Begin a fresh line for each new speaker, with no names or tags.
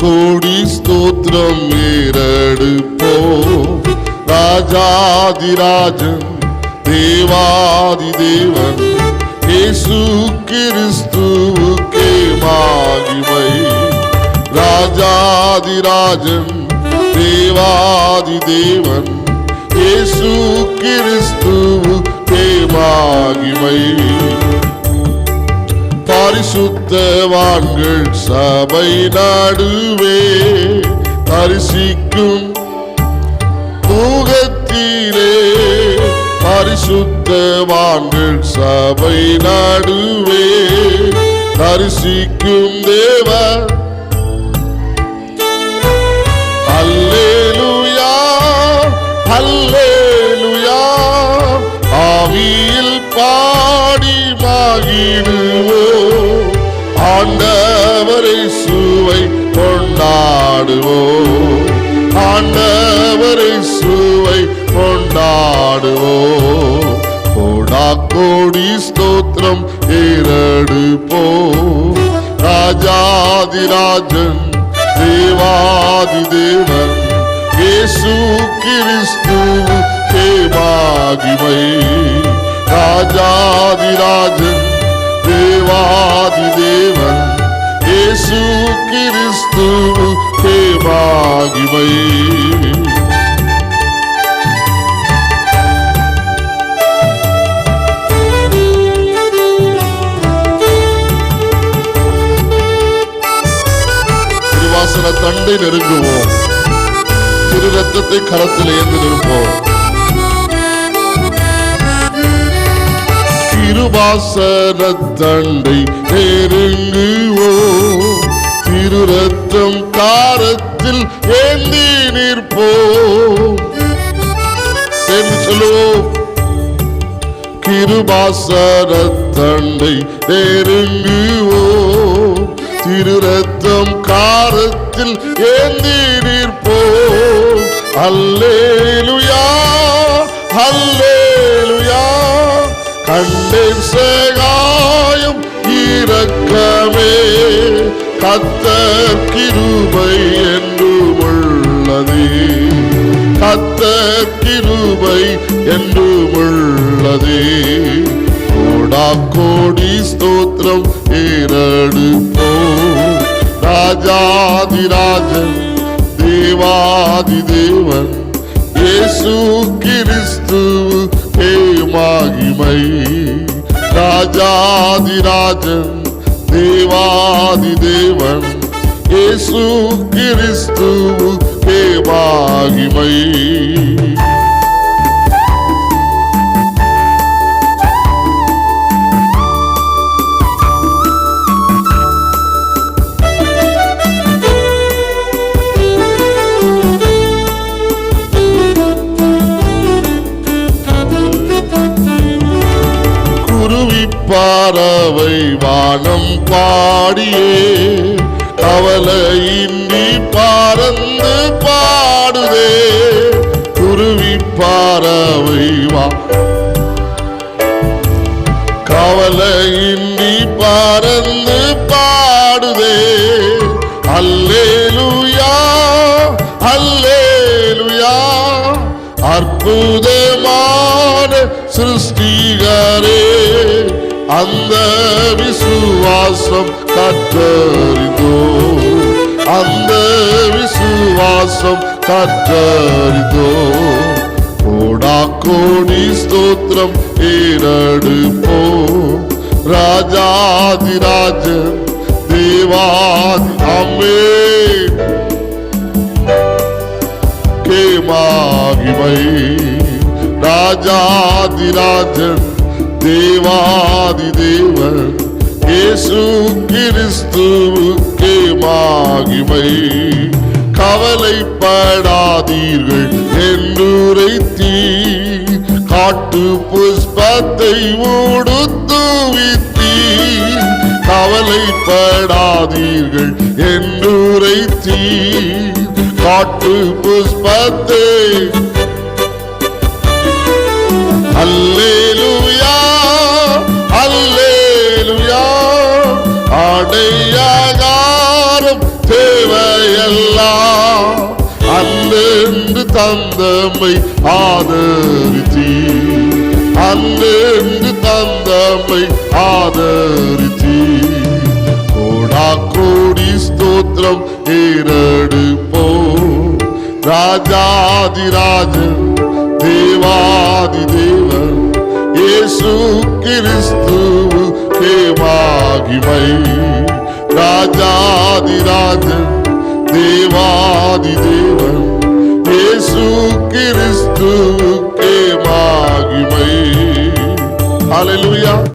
கோடி ஸ்தோத்திரம் ஏறெடுப்போ ராஜாதிராஜன் தேவாதி தேவன் இயேசு கிறிஸ்துவுக்கே மாகிமை. ராஜாதிராஜன் தேவாதி தேவன் இயேசு கிறிஸ்துவுக்கே மாகிமை. பரிசுத்தவான்கள் சபை நடுவே தரிசிக்கும் முகத்திலே பரிசுத்தவான்கள் சபை நாடுவே தரிசிக்கும் தேவ. அல்லேலுயா அல்லேலூயா ஆவியில் பாடி மகிழுவோ கொண்டாடுவோ ஆண்டவரை சுவை கொண்டாடுவோம் கோடா கோடி ஸ்தோத்திரம் ஏறெடுப்போ. ராஜாதிராஜன் தேவாதி தேவன் இயேசு கிறிஸ்து மகிமை ராஜாதிராஜன் தேவாதி தேவன் இயேசு கிறிஸ்து மகிமை திருவாசன தண்டை நெருங்குவோம். திரு ரத்தத்தை கரத்தில் ஏந்து நிற்போம். திருவாசன தண்டை நெருங்குவோம். திரு ரத்தம் மனசில் ஏந்தி நிற்போம். சேர்ந்து சொல்லுவோம் கிருபாசர தண்டை நெருங்குவோ திரு ரத்தம் காரத்தில் ஏந்தி நிற்போம். அல்லேலுயா அல்லேலுயா. கண்டேன் சேகாயம் இரக்கம் கத்தர் கிருபை என்றும் உள்ளது கத்தர் கிருபை என்றும் உள்ளது கோடா கோடி ஸ்தோத்திரம் ஏறெடுப்போ. ராஜாதிராஜன் தேவாதி தேவன் இயேசு கிறிஸ்து ஏ மகிமை ராஜாதிராஜன் தேவாதி தேவன் இயேசு கிறிஸ்து ஏ பறவை வானம் பாடியே. கவலையின்றி பறந்து பாடுதே. குருவி பறவை வா. கவலையின்றி பறந்து பாடுதே. அல்லேலுயா அல்லேலுயா. அற்புதமான சிருஷ்டிகரே அந்த விசுவாசம் கற்றறிந்தோ அந்த விசுவாசம் கற்றறிந்தோ கோடா கோடி ஸ்தோத்திரம் ஏறெடுப்போ. ராஜாதிராஜன் தேவாதி அம்மே கே மகிமை ராஜாதிராஜன் தேவாதி தேவன் இயேசு கிறிஸ்துவுக்கே மாகிமை. கவலைப்படாதீர்கள் என்றுரைத்தீ காட்டு புஷ்பத்தை உடுத்துவித்தீ கவலைப்படாதீர்கள் என்றுரைத்தீ காட்டு புஷ்பத்தை. அல்லேலு அடையாகாரம் தேவையெல்லாம் அன்று தந்தமை ஆதரித்தி. அன்று தந்தமை ஆதரித்தி. கோடா கோடி ஸ்தோத்திரம் ஏறெடுப்போ. ராஜாதிராஜன் தேவாதி தேவன் ஏசு கிறிஸ்து தேவா மகிமை ராஜாதிராஜன் தேவாதி தேவன் இயேசு கிறிஸ்துவுக்கே மகிமை. ஹalleluya